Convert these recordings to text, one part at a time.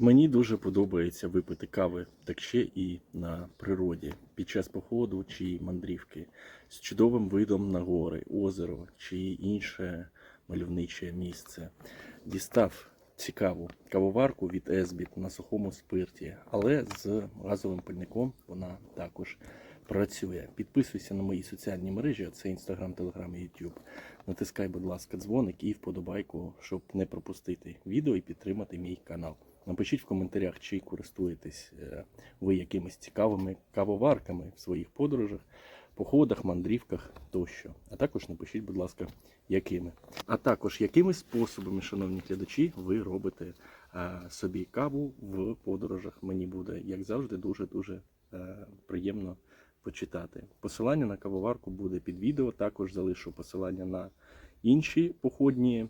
Мені дуже подобається випити кави так ще і на природі під час походу чи мандрівки з чудовим видом на гори, озеро чи інше мальовниче місце. Дістав цікаву кавоварку від Есбіт на сухому спирті, але з газовим пальником вона також працює. Підписуйся на мої соціальні мережі, це Instagram, Telegram і YouTube. Натискай, будь ласка, дзвоник і вподобайку, щоб не пропустити відео і підтримати мій канал. Напишіть в коментарях, чи користуєтесь е, ви якимись цікавими кавоварками в своїх подорожах, походах, мандрівках тощо. А також напишіть, будь ласка, якими. А також якими способами, шановні глядачі, ви робите е, собі каву в подорожах. Мені буде, як завжди, дуже-дуже е, приємно почитати. Посилання на кавоварку буде під відео. Також залишу посилання на інші походні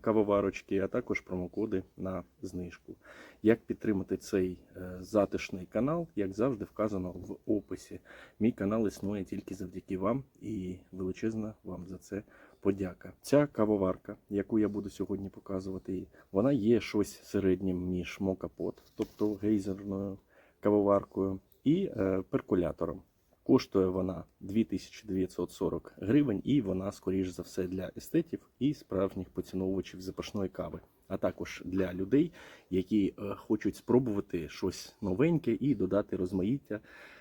кавоварочки, а також промокоди на знижку. Як підтримати цей е, затишний канал, як завжди вказано в описі. Мій канал існує тільки завдяки вам і величезна вам за це подяка. Ця кавоварка, яку я буду сьогодні показувати, вона є щось середнім між мокапот, тобто гейзерною кавоваркою, і е, перкулятором. Коштує вона 2940 гривень, і вона, скоріш за все, для естетів і справжніх поціновувачів запашної кави, а також для людей, які е, хочуть спробувати щось новеньке і додати розмаїття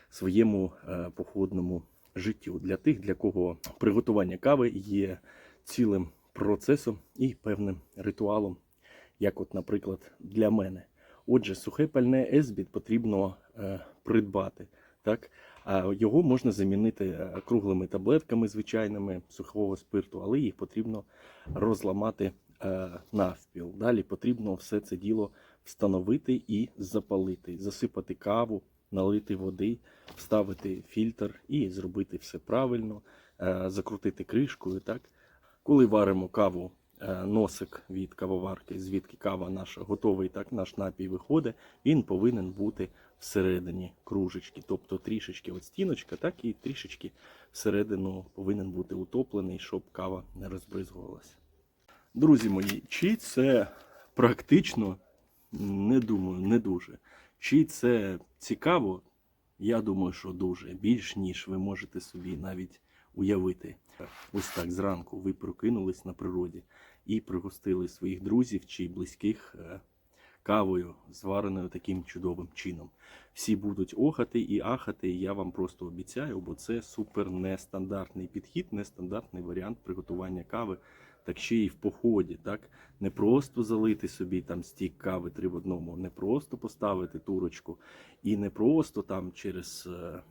своєму е, походному життю. Для тих, для кого приготування кави є цілим процесом і певним ритуалом, як, от, наприклад, для мене. Отже, сухе пальне Есбіт потрібно е, придбати. Так? А його можна замінити е, круглими таблетками звичайними сухого спирту, але їх потрібно розламати е, навпіл. Далі потрібно все це діло встановити і запалити, засипати каву, налити води, вставити фільтр і зробити все правильно, е, закрутити кришкою. Так? Коли варимо каву, е, носик від кавоварки, звідки кава наша готовий, так наш напій виходить, він повинен бути всередині кружечки, тобто трішечки от стіночка, так і трішечки всередину повинен бути утоплений, щоб кава не розбризгувалася. Друзі мої, чи це практично, не думаю, не дуже. Чи це цікаво? Я думаю, що дуже більш ніж ви можете собі навіть уявити. Ось так зранку ви прокинулись на природі і пригостили своїх друзів чи близьких е, кавою, звареною таким чудовим чином. Всі будуть охати і ахати. і Я вам просто обіцяю, бо це супер нестандартний підхід, нестандартний варіант приготування кави. Так ще й в поході, так не просто залити собі там стік кави три в одному, не просто поставити турочку, і не просто там через е,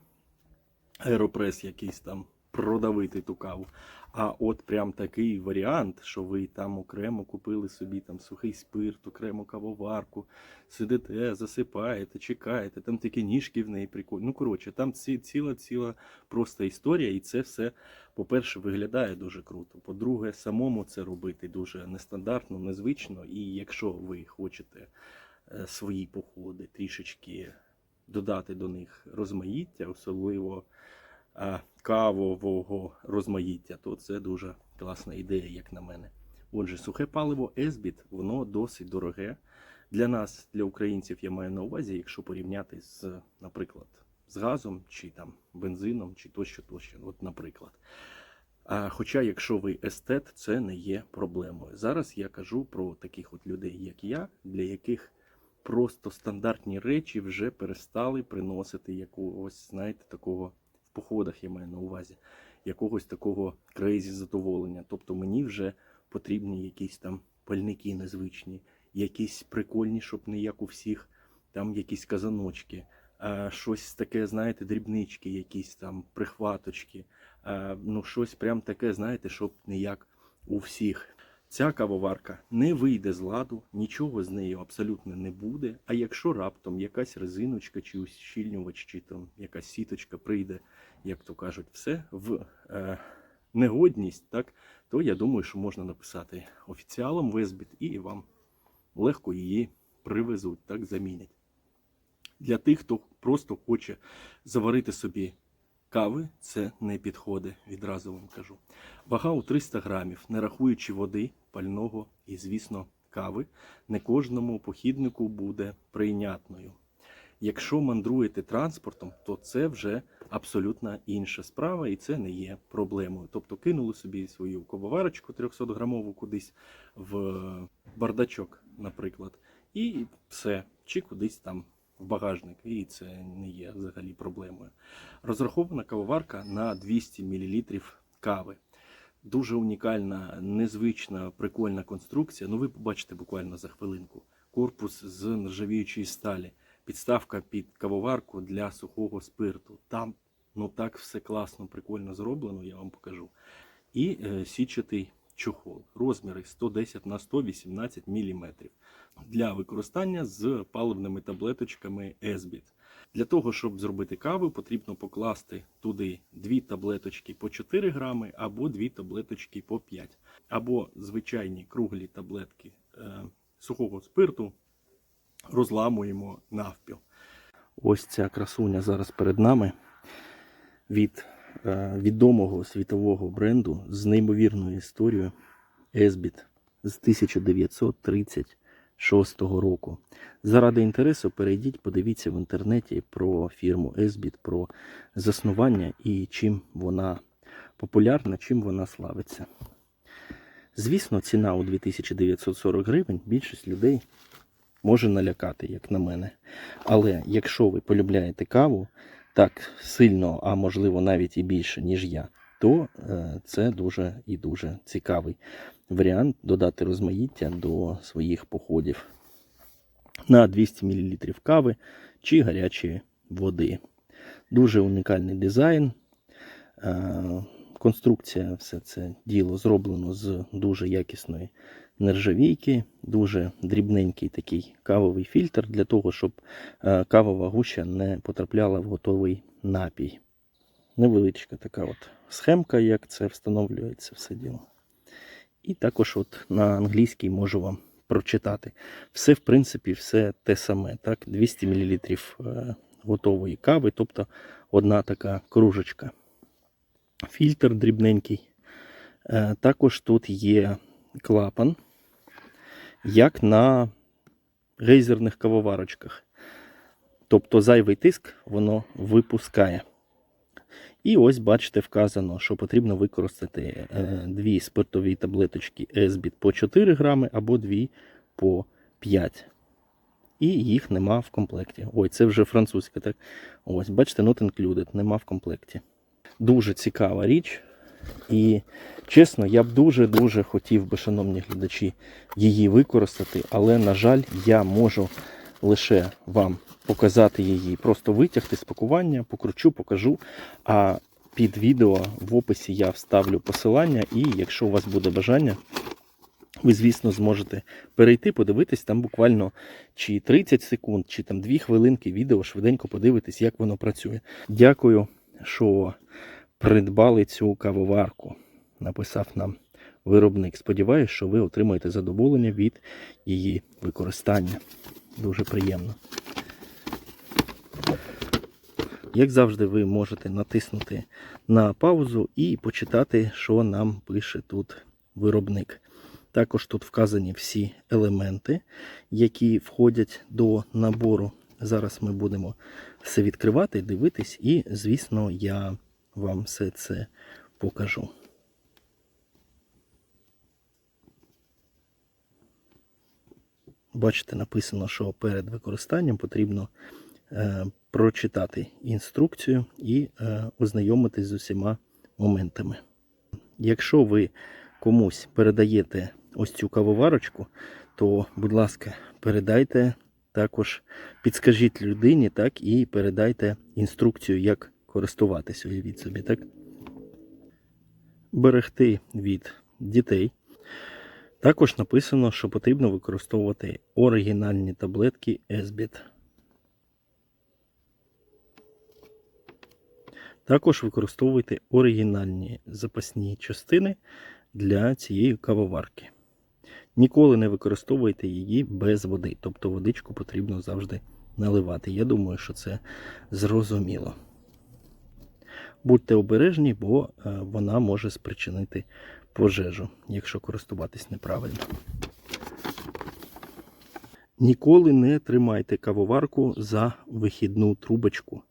аеропрес якийсь там продавити ту каву. А от прям такий варіант, що ви там окремо купили собі там сухий спирт, окремо кавоварку, сидите, засипаєте, чекаєте, там такі ніжки в неї прикольні. Ну, коротше, там ці, ціла ціла просто історія, і це все, по-перше, виглядає дуже круто. По-друге, самому це робити дуже нестандартно, незвично. І якщо ви хочете е, свої походи трішечки додати до них розмаїття, особливо кавового розмаїття, то це дуже класна ідея, як на мене. Отже, сухе паливо Есбіт, воно досить дороге. Для нас, для українців, я маю на увазі, якщо порівняти з, наприклад, з газом, чи там бензином, чи тощо, тощо. От, наприклад. А, хоча, якщо ви естет, це не є проблемою. Зараз я кажу про таких от людей, як я, для яких просто стандартні речі вже перестали приносити якогось, знаєте, такого походах, я маю на увазі, якогось такого крейзі задоволення. Тобто мені вже потрібні якісь там пальники незвичні, якісь прикольні, щоб не як у всіх, там якісь казаночки, щось таке, знаєте, дрібнички, якісь там прихваточки, ну щось прям таке, знаєте, щоб не як у всіх. Ця кавоварка не вийде з ладу, нічого з нею абсолютно не буде. А якщо раптом якась резиночка чи ущільнювач, чи там якась сіточка прийде, як то кажуть, все в е, негодність, так, то я думаю, що можна написати офіціалом в Есбіт і вам легко її привезуть, так замінять. Для тих, хто просто хоче заварити собі кави, це не підходить, відразу вам кажу. Вага у 300 грамів, не рахуючи води, пального і, звісно, кави не кожному похіднику буде прийнятною. Якщо мандруєте транспортом, то це вже абсолютно інша справа, і це не є проблемою. Тобто кинули собі свою кавоварочку 300 грамову кудись в бардачок, наприклад, і все, чи кудись там в багажник, і це не є взагалі проблемою. Розрахована кавоварка на 200 мл кави. Дуже унікальна, незвична, прикольна конструкція. Ну, ви побачите буквально за хвилинку. Корпус з нержавіючої сталі, підставка під кавоварку для сухого спирту. Там ну так все класно, прикольно зроблено, я вам покажу. І е, січатий чохол. Розміри 110 на 118 мм для використання з паливними таблеточками Esbit. Для того, щоб зробити каву, потрібно покласти туди дві таблеточки по 4 грами або дві таблеточки по 5, або звичайні круглі таблетки е, сухого спирту розламуємо навпіл. Ось ця красуня зараз перед нами від відомого світового бренду з неймовірною історією Esbit з 1936 року. Заради інтересу перейдіть, подивіться в інтернеті про фірму Esbit, про заснування і чим вона популярна, чим вона славиться. Звісно, ціна у 2940 гривень більшість людей може налякати, як на мене. Але якщо ви полюбляєте каву так сильно, а можливо навіть і більше, ніж я, то е, це дуже і дуже цікавий варіант додати розмаїття до своїх походів на 200 мл кави чи гарячої води. Дуже унікальний дизайн. Е, Конструкція, все це діло зроблено з дуже якісної нержавійки, дуже дрібненький такий кавовий фільтр для того, щоб е, кавова гуща не потрапляла в готовий напій. Невеличка така от схемка, як це встановлюється все діло. І також от на англійській можу вам прочитати. Все, в принципі, все те саме. Так? 200 мл е, готової кави, тобто одна така кружечка. Фільтр дрібненький. Е, Також тут є клапан, як на гейзерних кавоварочках. Тобто зайвий тиск воно випускає. І ось, бачите, вказано, що потрібно використати е, дві спиртові таблеточки Esbit по 4 грами або дві по 5. І їх нема в комплекті. Ой, це вже французька. так? Ось, бачите, not included, нема в комплекті. Дуже цікава річ. І чесно, я б дуже-дуже хотів би, шановні глядачі, її використати, але, на жаль, я можу лише вам показати її, просто витягти з пакування, покручу, покажу. А під відео в описі я вставлю посилання, і якщо у вас буде бажання, ви, звісно, зможете перейти, подивитись там буквально чи 30 секунд, чи там 2 хвилинки відео, швиденько подивитись, як воно працює. Дякую, що придбали цю кавоварку, написав нам виробник. Сподіваюсь, що ви отримаєте задоволення від її використання. Дуже приємно. Як завжди, ви можете натиснути на паузу і почитати, що нам пише тут виробник. Також тут вказані всі елементи, які входять до набору. Зараз ми будемо все відкривати, дивитись, і, звісно, я вам все це покажу. Бачите, написано, що перед використанням потрібно е, прочитати інструкцію і е, ознайомитись з усіма моментами. Якщо ви комусь передаєте ось цю кавоварочку, то, будь ласка, передайте також, підскажіть людині, так, і передайте інструкцію, як користуватися, уявіть собі, так? Берегти від дітей. Також написано, що потрібно використовувати оригінальні таблетки Esbit. Також використовуйте оригінальні запасні частини для цієї кавоварки. Ніколи не використовуйте її без води, тобто водичку потрібно завжди наливати. Я думаю, що це зрозуміло. Будьте обережні, бо е, вона може спричинити пожежу, якщо користуватись неправильно. Ніколи не тримайте кавоварку за вихідну трубочку.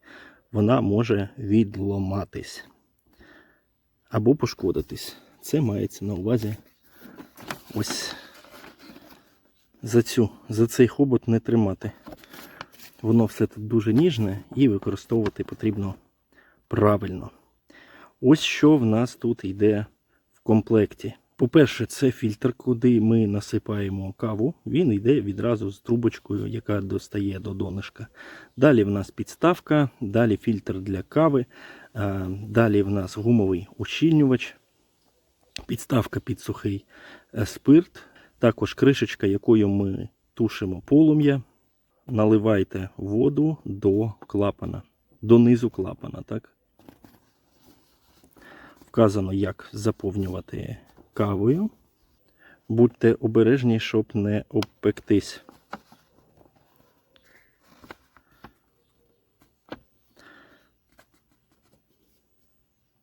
Вона може відломатись або пошкодитись. Це мається на увазі ось за, цю, за цей хобот не тримати. Воно все тут дуже ніжне і використовувати потрібно правильно. Ось що в нас тут йде в комплекті. По-перше, це фільтр, куди ми насипаємо каву. Він йде відразу з трубочкою, яка достає до донышка. Далі в нас підставка, далі фільтр для кави, далі в нас гумовий ущільнювач, підставка під сухий е, спирт, також кришечка, якою ми тушимо полум'я. Наливайте воду до клапана, до низу клапана. так? Вказано, як заповнювати кавою. Будьте обережні, щоб не обпектись.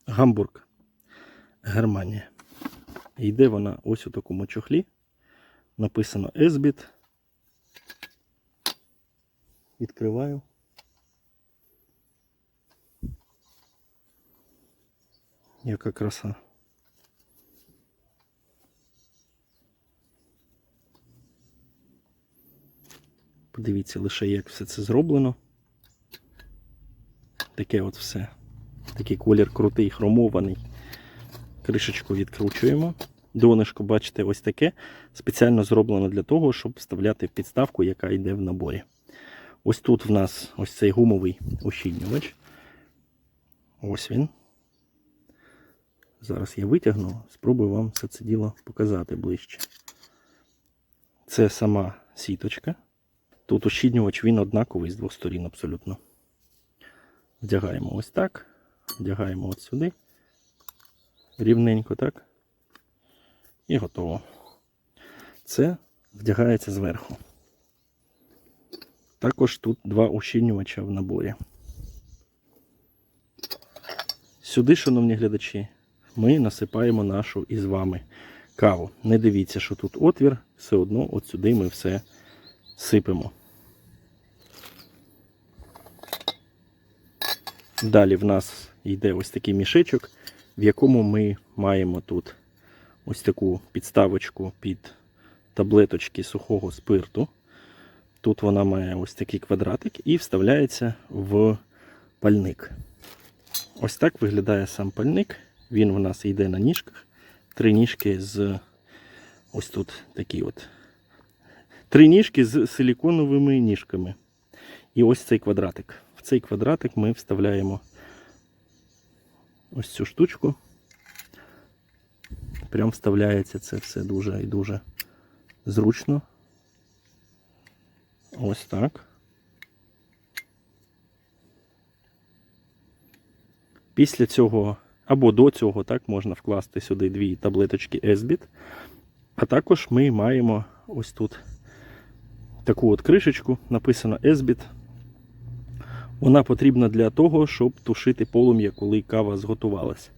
Гамбург, Германія. Йде вона ось у такому чохлі. Написано Есбіт. Відкриваю. Яка краса. Подивіться лише, як все це зроблено. Таке от все. Такий колір крутий, хромований. Кришечку відкручуємо. Донышко, бачите, ось таке. Спеціально зроблено для того, щоб вставляти в підставку, яка йде в наборі. Ось тут в нас ось цей гумовий ущільнювач. Ось він. Зараз я витягну, спробую вам все це діло показати ближче. Це сама сіточка. Тут ущільнювач він однаковий з двох сторін абсолютно. Вдягаємо ось так. Вдягаємо от сюди. Рівненько, так? І готово. Це вдягається зверху. Також тут два ущільнювача в наборі. Сюди, шановні глядачі, ми насипаємо нашу із вами каву. Не дивіться, що тут отвір, все одно от сюди ми все сипемо. Далі в нас йде ось такий мішечок, в якому ми маємо тут ось таку підставочку під таблеточки сухого спирту. Тут вона має ось такий квадратик і вставляється в пальник. Ось так виглядає сам пальник. Він в нас йде на ніжках. Три ніжки з ось тут такі от. Три ніжки з силіконовими ніжками. І ось цей квадратик. В цей квадратик ми вставляємо ось цю штучку. Прям вставляється це все дуже і дуже зручно. Ось так. Після цього, або до цього, так, можна вкласти сюди дві таблеточки Esbit. А також ми маємо ось тут таку от кришечку, написано Esbit. Вона потрібна для того, щоб тушити полум'я, коли кава зготувалась.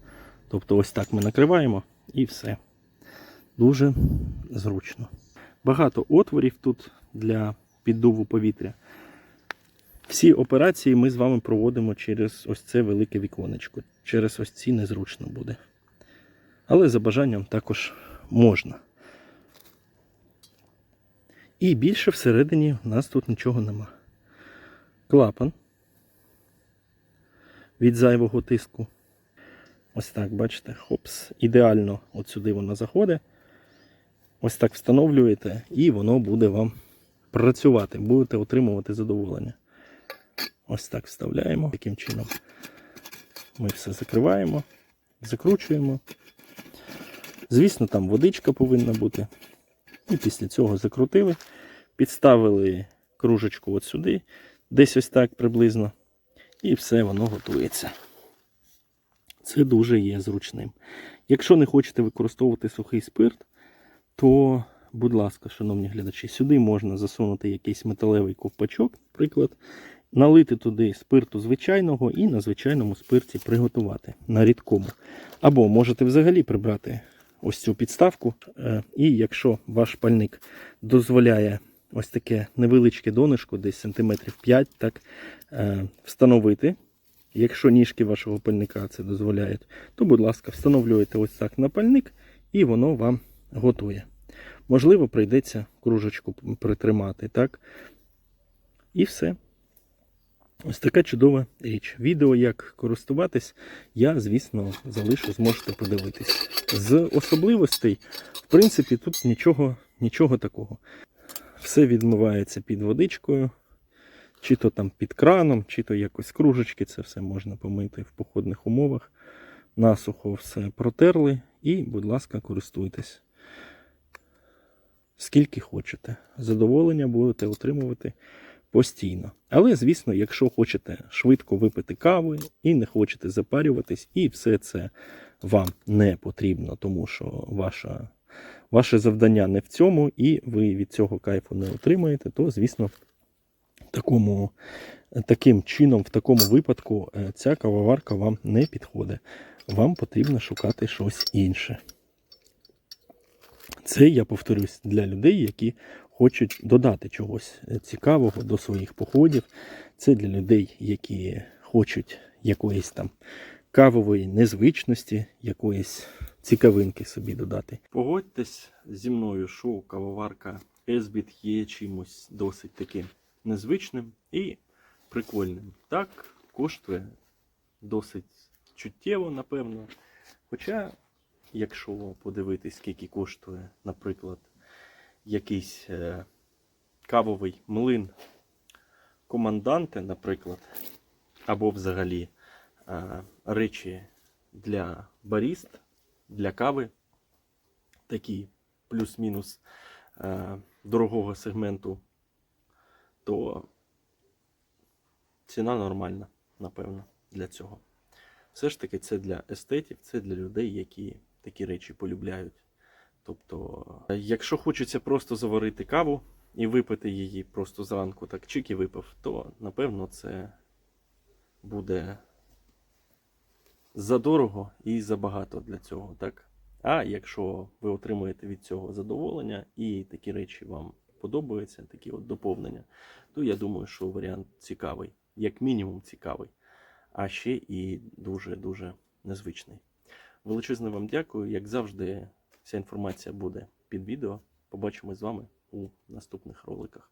Тобто ось так ми накриваємо і все. Дуже зручно. Багато отворів тут для піддуву повітря. Всі операції ми з вами проводимо через ось це велике віконечко. Через ось ці незручно буде. Але за бажанням також можна. І більше всередині у нас тут нічого нема. Клапан від зайвого тиску. Ось так, бачите, хопс, ідеально от сюди воно заходить. Ось так встановлюєте, і воно буде вам працювати, будете отримувати задоволення. Ось так вставляємо. Таким чином ми все закриваємо, закручуємо. Звісно, там водичка повинна бути. І після цього закрутили, підставили кружечку от сюди, десь ось так приблизно. І все воно готується. Це дуже є зручним. Якщо не хочете використовувати сухий спирт, то, будь ласка, шановні глядачі, сюди можна засунути якийсь металевий ковпачок, наприклад, налити туди спирту звичайного і на звичайному спирті приготувати на рідкому. Або можете взагалі прибрати ось цю підставку. е, І якщо ваш пальник дозволяє ось таке невеличке донишко, десь сантиметрів 5, так, е, встановити. Якщо ніжки вашого пальника це дозволяють, то, будь ласка, встановлюєте ось так на пальник і воно вам готує. Можливо, прийдеться кружечку притримати, так? І все. Ось така чудова річ. Відео, як користуватись, я, звісно, залишу, зможете подивитись. З особливостей, в принципі, тут нічого, нічого такого. Все відмивається під водичкою, чи то там під краном, чи то якось кружечки, це все можна помити в походних умовах. Насухо все протерли і, будь ласка, користуйтесь. Скільки хочете. Задоволення будете отримувати постійно. Але, звісно, якщо хочете швидко випити кави і не хочете запарюватись, і все це вам не потрібно, тому що ваша, ваше завдання не в цьому, і ви від цього кайфу не отримаєте, то, звісно, такому, таким чином, в такому випадку, е, ця кавоварка вам не підходить. Вам потрібно шукати щось інше. Це, я повторюсь, для людей, які хочуть додати чогось е, цікавого до своїх походів. Це для людей, які хочуть якоїсь там кавової незвичності, якоїсь цікавинки собі додати. Погодьтесь зі мною, що кавоварка Esbit є чимось досить таким незвичним і прикольним. Так, коштує досить чуттєво, напевно. Хоча, якщо подивитись, скільки коштує, наприклад, якийсь е, кавовий млин команданте, наприклад, або взагалі е, речі для баріст, для кави, такі плюс-мінус е, дорогого сегменту, то ціна нормальна, напевно, для цього. Все ж таки, це для естетів, це для людей, які такі речі полюбляють. Тобто, е, якщо хочеться просто заварити каву і випити її просто зранку, так чик і випив, то напевно це буде задорого і забагато для цього, так? А якщо ви отримуєте від цього задоволення і такі речі вам подобаються, такі от доповнення, то я думаю, що варіант цікавий, як мінімум цікавий, а ще і дуже-дуже незвичний. Величезне вам дякую. Як завжди, вся інформація буде під відео. Побачимо з вами у наступних роликах.